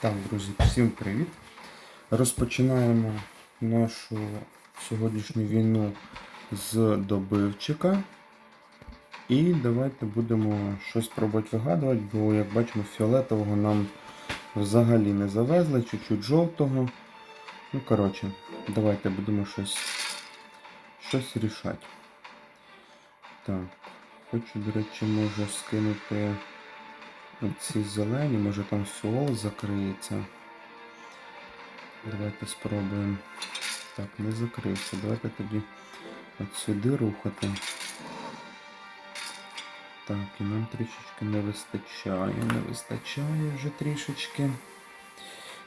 Так, друзі, всім привіт. Розпочинаємо нашу сьогоднішню війну з добивчика. І давайте будемо щось пробувати вигадувати, бо, як бачимо, фіолетового нам взагалі не завезли, чуть-чуть жовтого. Ну, коротше, давайте будемо щось, щось рішати. Так, хочу, до речі, можу скинути ці зелені, може там фіол закриється. Давайте спробуємо. Так, не закрився. Давайте тоді от сюди рухати. Так, і нам трішечки не вистачає, не вистачає вже трішечки.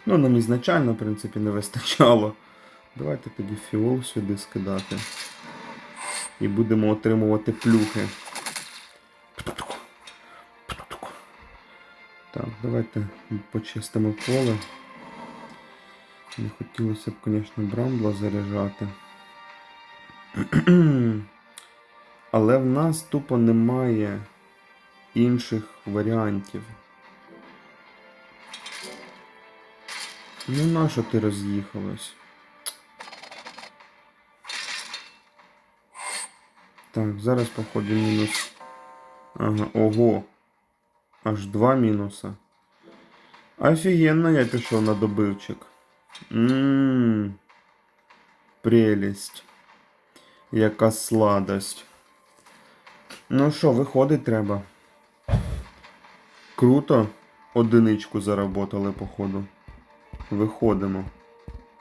Ну, нам ізначально, в принципі, не вистачало. Давайте тоді фіол сюди скидати. І будемо отримувати плюхи. Давайте почистимо поле. Не хотілося б, звісно, брамбла заряджати. Але в нас тупо немає інших варіантів. Ну нащо ти роз'їхалась? Так, зараз походу мінус. Ага, ого. Аж два мінуса. Офігенно я пішов на добивчик. Ммм. Прелість. Яка сладость. Ну що, виходить треба. Круто. Одиничку заработали, походу. Виходимо.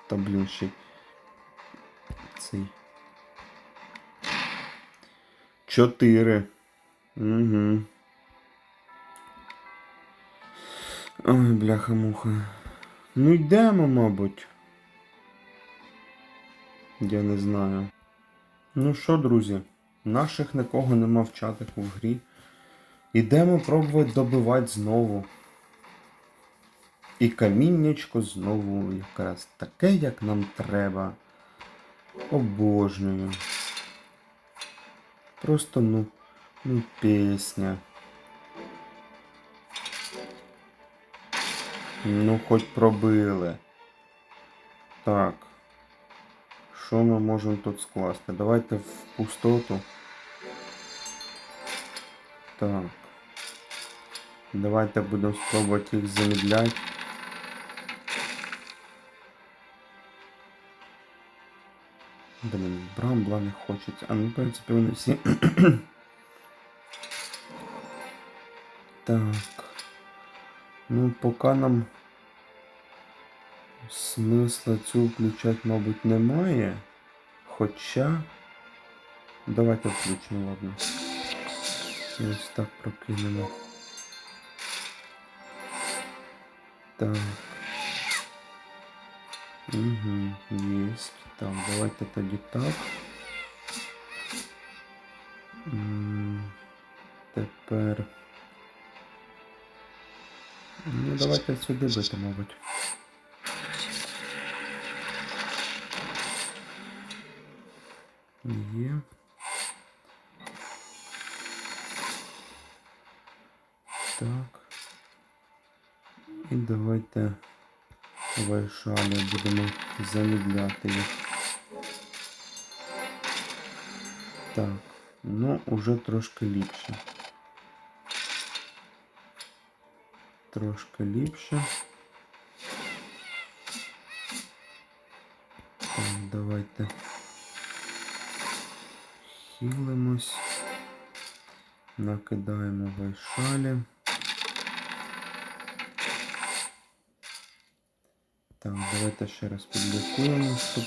Та блін ще. Цей. Чотири. Угу. Ой, бляха-муха. Ну йдемо, мабуть. Я не знаю. Ну що, друзі, наших нікого нема в чатику в грі. Ідемо пробувати добивати знову. І каміннячко знову якраз таке, як нам треба. Обожнюю. Просто ну, ну пісня. Ну, хоч пробили. Так. Що ми можемо тут скласти? Давайте в пустоту. Так. Давайте будемо спробувати їх замідляти. Блін, брамбла не хочеться. А ну, в принципі, вони всі. так. Ну, поки нам смисла цю включати, мабуть, немає. Хоча. Давайте включимо, ладно. Ось так прокинемо. Так. Угу, есть. Так, давайте тоді так. Тепер. Давайте сюди бити, мабуть. Є. Так. І давайте вайшали будемо замідляти їх. Так, ну уже трошки ліпше. Трошки ліпше. Так, давайте хилимось. Накидаємо вайшалі. Так, давайте ще раз підлікуємо, щоб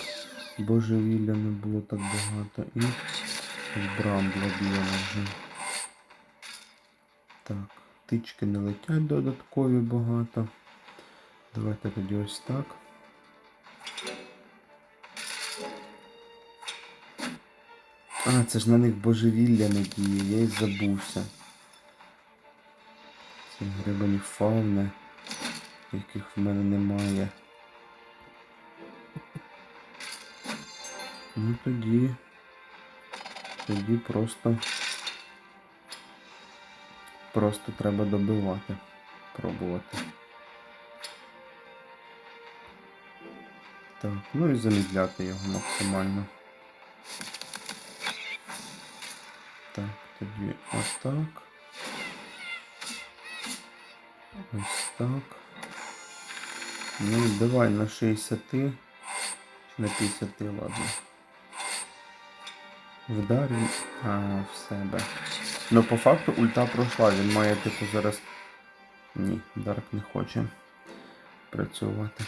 божевілля не було так багато. І брамбла б'ємо вже. Так, тички не летять додаткові багато. Давайте тоді ось так. А, це ж на них божевілля не діє, я й забувся. Ці грибані фауни, яких в мене немає. Ну тоді. Тоді просто. Просто треба добивати. Пробувати. Так, ну і замідляти його максимально. Так, тоді отак. Ось так. Ну, давай на 60. Чи на 50, ладно. Вдарю а, в себе. Ну, по факту ульта пройшла, він має типу зараз. Ні, Дарк не хоче працювати.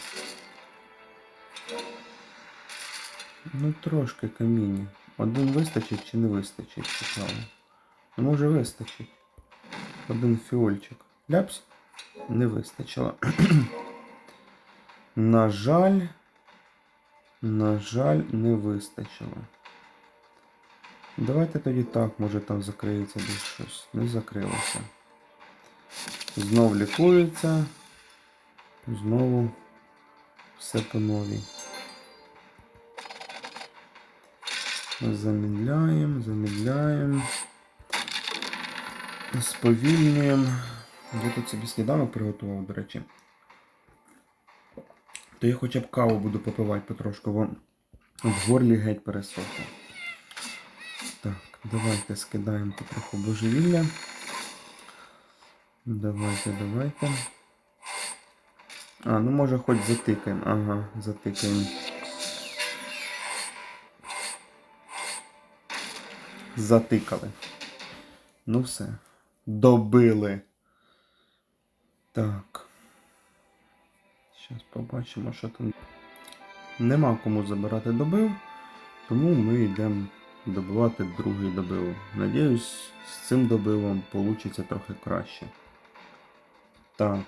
Ну, трошки каміння. Один вистачить чи не вистачить, цікаво. Ну, може вистачить. Один фіольчик. Ляпс? Не вистачило. на жаль. На жаль, не вистачило. Давайте тоді так, може там закриється десь щось. Не закрилося. Знов лікується. Знову все по новій. Замідляємо, замідляємо. Сповільнюємо. Я тут собі сніданок приготував, до речі. То я хоча б каву буду попивати потрошку, бо в горлі геть пересохло. Давайте скидаємо потроху божевілля. Давайте, давайте. А, ну може хоч затикаємо. Ага, затикаємо. Затикали. Ну все. Добили. Так. Зараз побачимо, що там. Нема кому забирати добив, тому ми йдемо добивати другий добив. Надіюсь, з цим добивом вийде трохи краще. Так,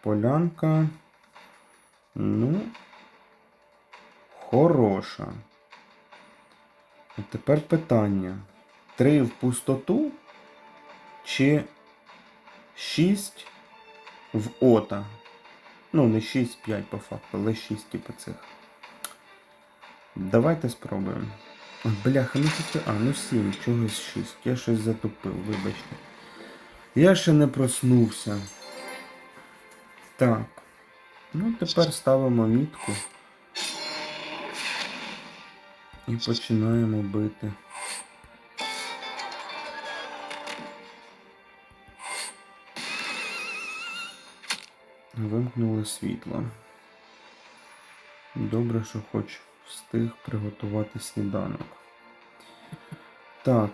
полянка. Ну, хороша. А тепер питання. Три в пустоту чи 6 в ота? Ну, не 6-5 по факту, але 6 типу цих. Давайте спробуємо. Ой, Бляха, ну ти. А, ну 7, чогось 6. Я щось затупив, вибачте. Я ще не проснувся. Так. Ну, тепер ставимо мітку. І починаємо бити. Вимкнули світло. Добре, що хоч встиг приготувати сніданок. Так,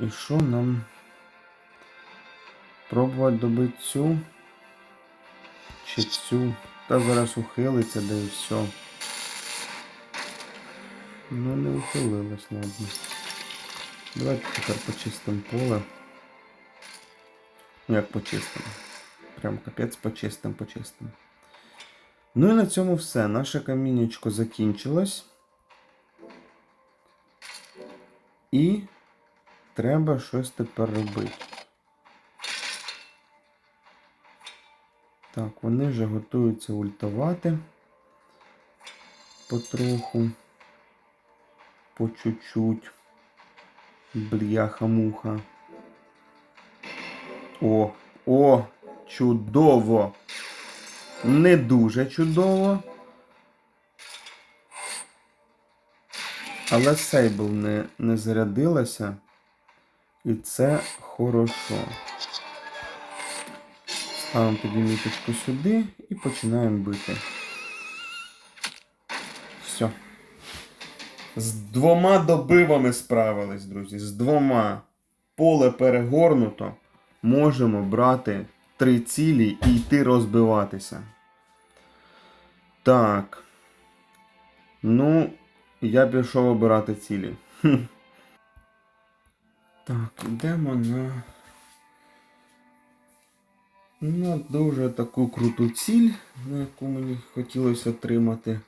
і що нам пробувати добити цю? Чи цю? Та зараз ухилиться, да і все. Ну, не ухилилась, ладно. Давайте тепер почистимо поле. Ну, як почистимо? Прям капець почистим, почистим. Ну і на цьому все. Наше камінечко закінчилось. І треба щось тепер робити. Так, вони вже готуються ультувати потроху, по чуть-чуть. Бляха-муха. О, о, чудово! Не дуже чудово. Але Сейбл не, не зарядилася. І це хорошо. Ставимо тоді міточку сюди і починаємо бити. Все. З двома добивами справились, друзі. З двома. Поле перегорнуто. Можемо брати три цілі і йти розбиватися. Так. Ну, я пішов обирати цілі. Так, йдемо на. На дуже таку круту ціль, на яку мені хотілося отримати.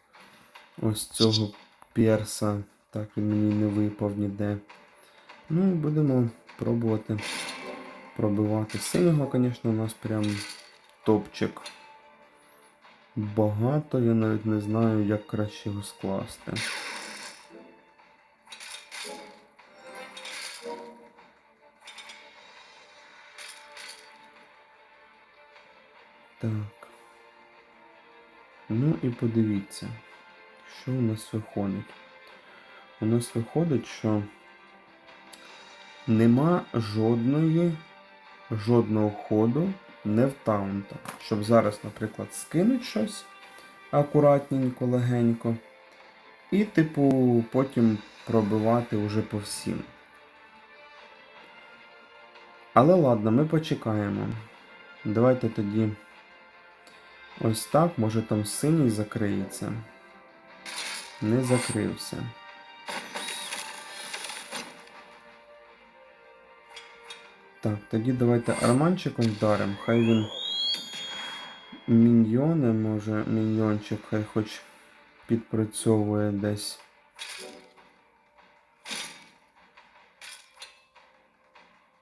Ось цього перса. Так він мені не випав ніде. Ну і будемо пробувати пробивати. Синього, звісно, у нас прям топчик. Багато, я навіть не знаю, як краще його скласти. Так. Ну і подивіться, Що у нас виходить? У нас виходить, що нема жодної, жодного ходу не в таунта. Щоб зараз, наприклад, скинуть щось акуратненько, легенько. І, типу, потім пробивати уже по всім. Але ладно, ми почекаємо. Давайте тоді ось так, може там синій закриється. Не закрився. Так, тоді давайте арманчиком вдаримо. Хай він міньйони, може, міньйончик, хай хоч підпрацьовує десь.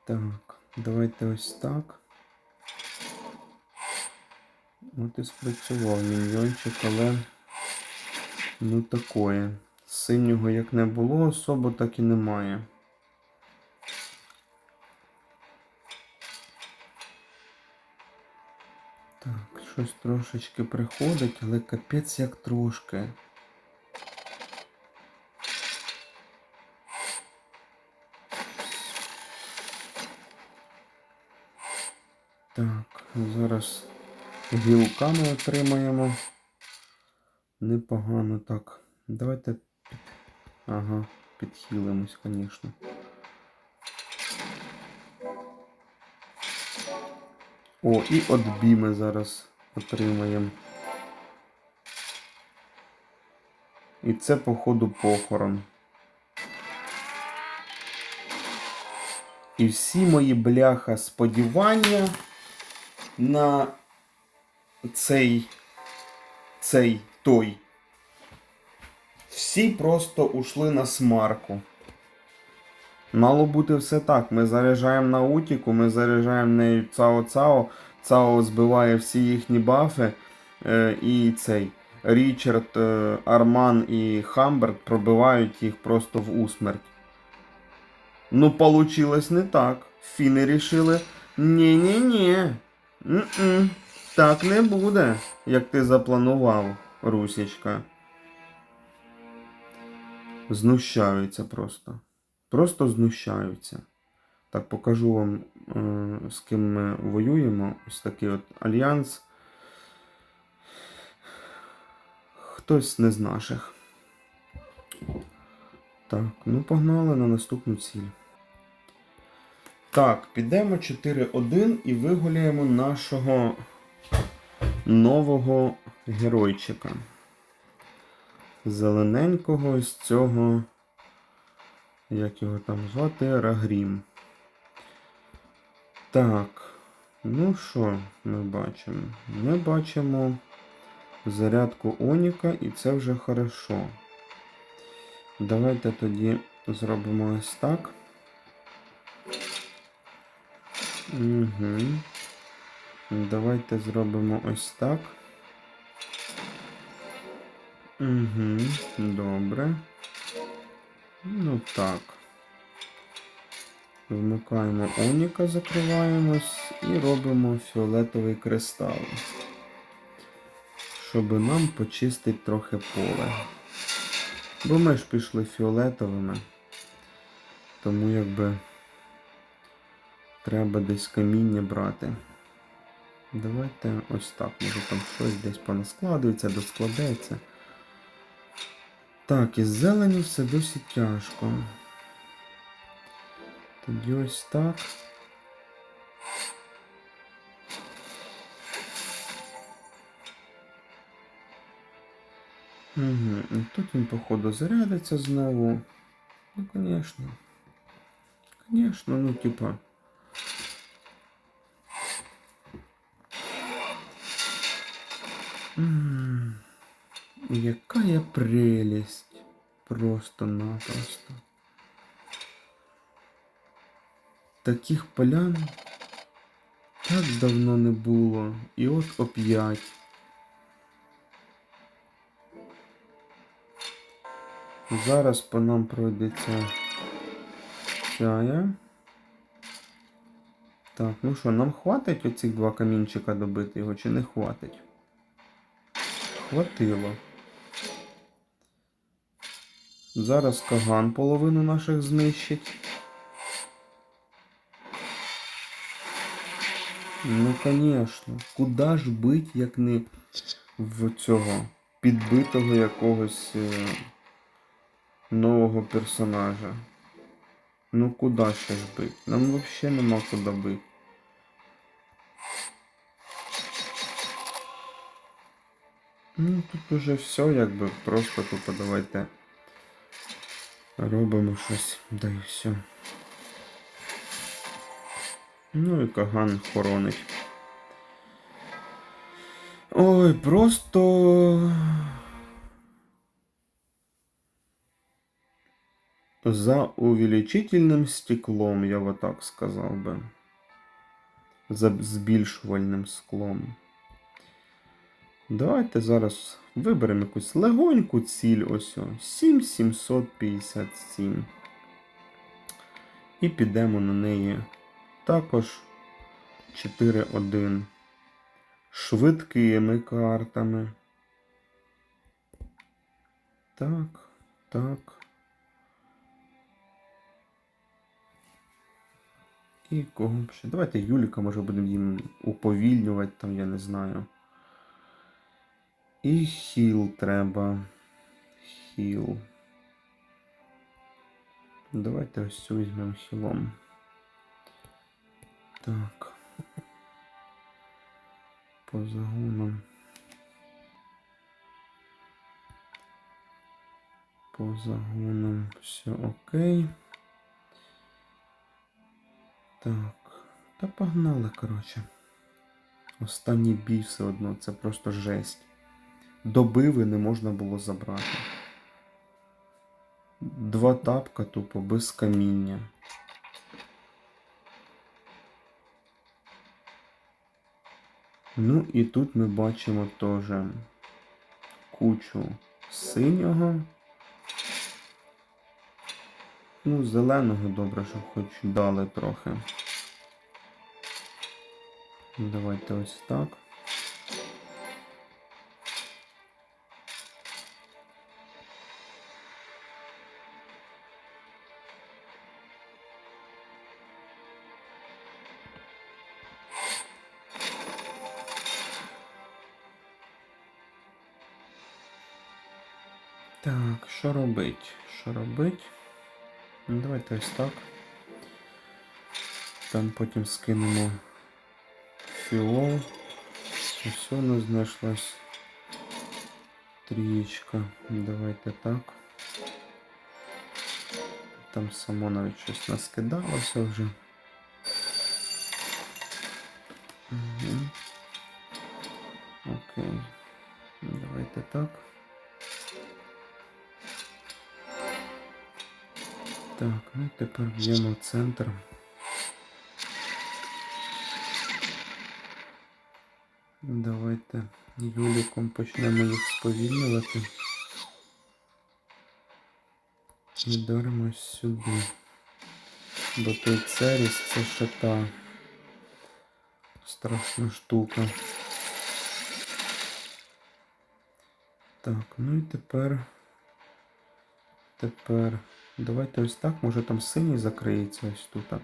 Так, давайте ось так. От і спрацював міньйончик, але ну такое. Синього як не було особо, так і немає. Так, щось трошечки приходить, але капець як трошки. Так, зараз гілка ми отримаємо. Непогано так. Давайте. Ага, підхилимось, звісно. О, і отбій ми зараз отримаємо. І це, походу, похорон. І всі мої бляха сподівання на цей, цей той. Всі просто ушли на смарку. Мало бути все так. Ми заряджаємо на Утіку, ми заряджаємо нею Цао Цао. Цао збиває всі їхні бафи. Е, і цей Річард, е, Арман і Хамберт пробивають їх просто в усмерть. Ну, получилось не так. Фіни рішили. Ні-ні-ні. Так не буде, як ти запланував, Русічка. Знущаються просто. Просто знущаються. Так, покажу вам, е, з ким ми воюємо. Ось такий от альянс. Хтось не з наших. Так, ну погнали на наступну ціль. Так, підемо 4-1 і вигуляємо нашого нового геройчика. Зелененького із цього. Як його там звати? Рагрім. Так. Ну що ми бачимо? Ми бачимо зарядку Оніка, і це вже хорошо. Давайте тоді зробимо ось так. Угу. Давайте зробимо ось так. Угу, добре. Ну так. Вмикаємо Оніка, закриваємось і робимо фіолетовий кристал. Щоб нам почистити трохи поле. Бо ми ж пішли фіолетовими. Тому якби треба десь каміння брати. Давайте ось так. Може там щось десь понаскладується, доскладеться. Так, із зелені все досить тяжко. Тоді ось так. Угу. І тут він, походу, зарядиться знову. Ну, конечно. Конечно, ну, типа. М, Яка я прелість. Просто-напросто. Таких полян так давно не було. І от оп'ять. Зараз по нам пройдеться чая. Так, ну що, нам хватить оцих два камінчика добити його чи не хватить? Хватило. Зараз Каган половину наших знищить. Ну, конечно. Куда ж бить, як не в цього підбитого якогось е, нового персонажа? Ну куда ще ж бить? Нам взагалі нема куди бить. Ну, тут уже все, якби просто тупо давайте робимо щось, да і все. Ну і Каган хоронить. Ой, просто. За увеличительним стеклом, я би так сказав би. За збільшувальним склом. Давайте зараз виберемо якусь легоньку ціль ось. о, 7757. І підемо на неї також 4-1 швидкими картами. Так, так. І кого ще? Давайте Юліка, може будемо їм уповільнювати, там, я не знаю. І хіл треба. Хіл. Давайте ось цю візьмемо хілом. Так. По загонам. По загонам все окей. Так. Та погнали, коротше. Останній бій все одно, це просто жесть. Добиви не можна було забрати. Два тапка тупо без каміння. Ну і тут ми бачимо теж кучу синього. Ну, зеленого добре, що хоч дали трохи. Давайте ось так. Так, що робить? Що робить? Ну, давайте ось так. Там потім скинемо фіол. Ось у нас знайшлась трієчка. Давайте так. Там само навіть щось наскидалося вже. Угу. Окей. Давайте так. Так, ну тепер б'ємо центр. Давайте Юліком почнемо їх сповільнювати. І сюди. Бо той Церіс це ще та страшна штука. Так, ну і тепер. Тепер. Давайте ось так. Може там синій закриється ось тут.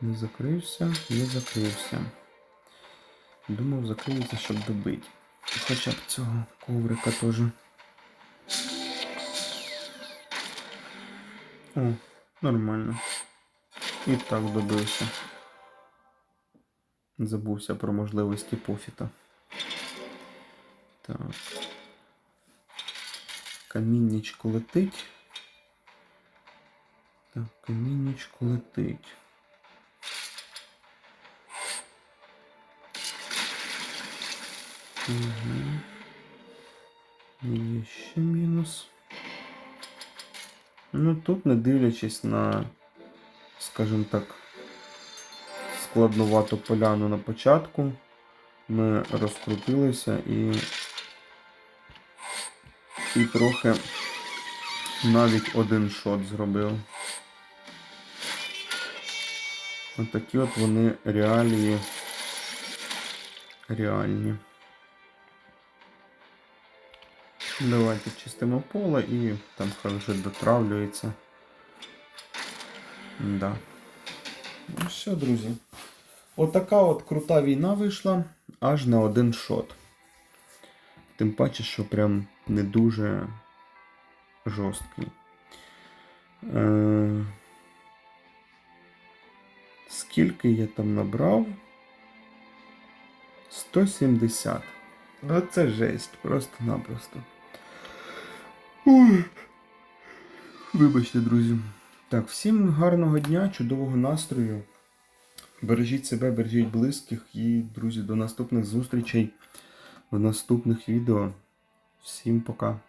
Не закрився, не закрився. Думав, закриється, щоб добити. Хоча б цього коврика теж. О, нормально. І так добився. Забувся про можливості пофіта. Так. Камінничко летить. Так, камінничко летить. Угу. Є ще мінус. Ну тут, не дивлячись на, скажімо так, складнувату поляну на початку, ми розкрутилися і, і трохи навіть один шот зробив. Отакі от вони реалії реальні. Давайте чистимо поле і там хай вже дотравлюється. Да. Ну все, друзі. Отака от крута війна вийшла аж на один шот. Тим паче, що прям не дуже жорсткий. Е... Скільки я там набрав? 170. Ну це жесть, просто-напросто. Вибачте, друзі. Так, всім гарного дня, чудового настрою. Бережіть себе, бережіть близьких і, друзі, до наступних зустрічей в наступних відео. Всім пока.